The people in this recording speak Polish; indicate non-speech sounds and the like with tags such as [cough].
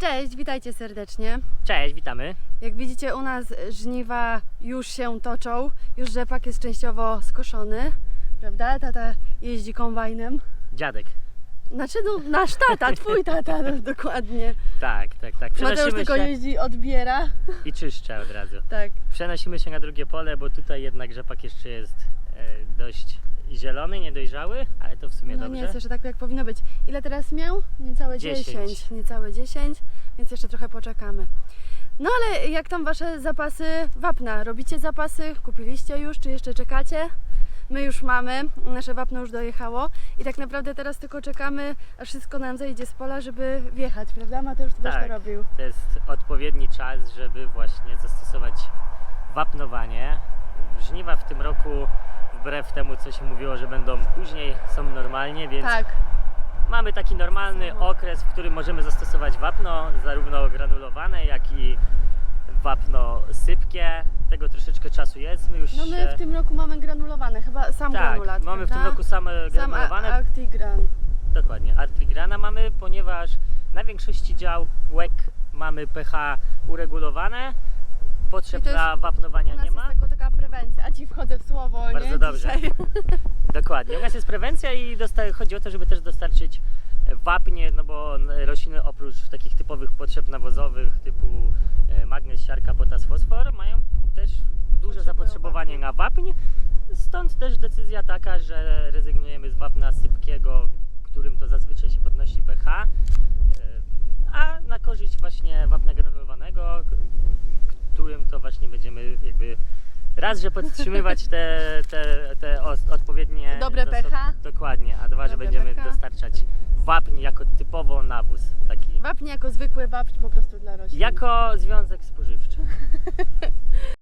Cześć, witajcie serdecznie. Cześć, witamy. Jak widzicie, u nas żniwa już się toczą. Już rzepak jest częściowo skoszony, prawda? Tata jeździ kombajnem. Dziadek. Znaczy, no, nasz tata, twój tata, no, [laughs] dokładnie. Tak, tak, tak. Mateusz tylko się jeździ, odbiera. i czyszczę od razu. Tak. Przenosimy się na drugie pole, bo tutaj jednak rzepak jeszcze jest dość zielony, niedojrzały, ale to w sumie No dobrze. nie jest jeszcze tak, jak powinno być. Ile teraz miał? Niecałe 10. 10. Niecałe 10, więc jeszcze trochę poczekamy. No ale jak tam wasze zapasy wapna? Robicie zapasy? Kupiliście już, czy jeszcze czekacie? My już mamy, nasze wapno już dojechało i tak naprawdę teraz tylko czekamy, aż wszystko nam zejdzie z pola, żeby wjechać, prawda? Mateusz, ty też Tak. to robił. To jest odpowiedni czas, żeby właśnie zastosować wapnowanie. Żniwa w tym roku, wbrew temu co się mówiło, że będą później, są normalnie, więc Tak, Mamy taki normalny okres, w którym możemy zastosować wapno, zarówno granulowane, jak i wapno sypkie. Tego troszeczkę czasu jest. My już no my w tym roku mamy granulowane, chyba sam tak, granulat, mamy w tym prawda? roku same Sam granulowane. Actigran. Dokładnie, Artrigrana mamy, ponieważ na większości działek mamy pH uregulowane. Potrzeb Czyli to jest- dla wapnowania U nas nie ma. jest tylko taka prewencja, a ci wchodzę w słowo, Bardzo nie? Dobrze. Dzisiaj. [laughs] Dokładnie. U nas jest prewencja i chodzi o to, żeby też dostarczyć wapnie, no bo rośliny oprócz takich typowych potrzeb nawozowych typu e, magnez, siarka, potas, fosfor mają też duże zapotrzebowanie na wapń. Stąd też decyzja taka, że rezygnujemy z wapna sypkiego, którym to zazwyczaj się podnosi pH, e, a na korzyść właśnie wapna granulowanego, którym to właśnie będziemy jakby raz, że podtrzymywać te, te, te os- odpowiednie Dobre zasoby- pH. Dokładnie, a dwa, że Dobre będziemy pH. dostarczać wapń jako typowo nawóz taki. Wapń jako zwykły wapń po prostu dla roślin. Jako związek spożywczy. [laughs]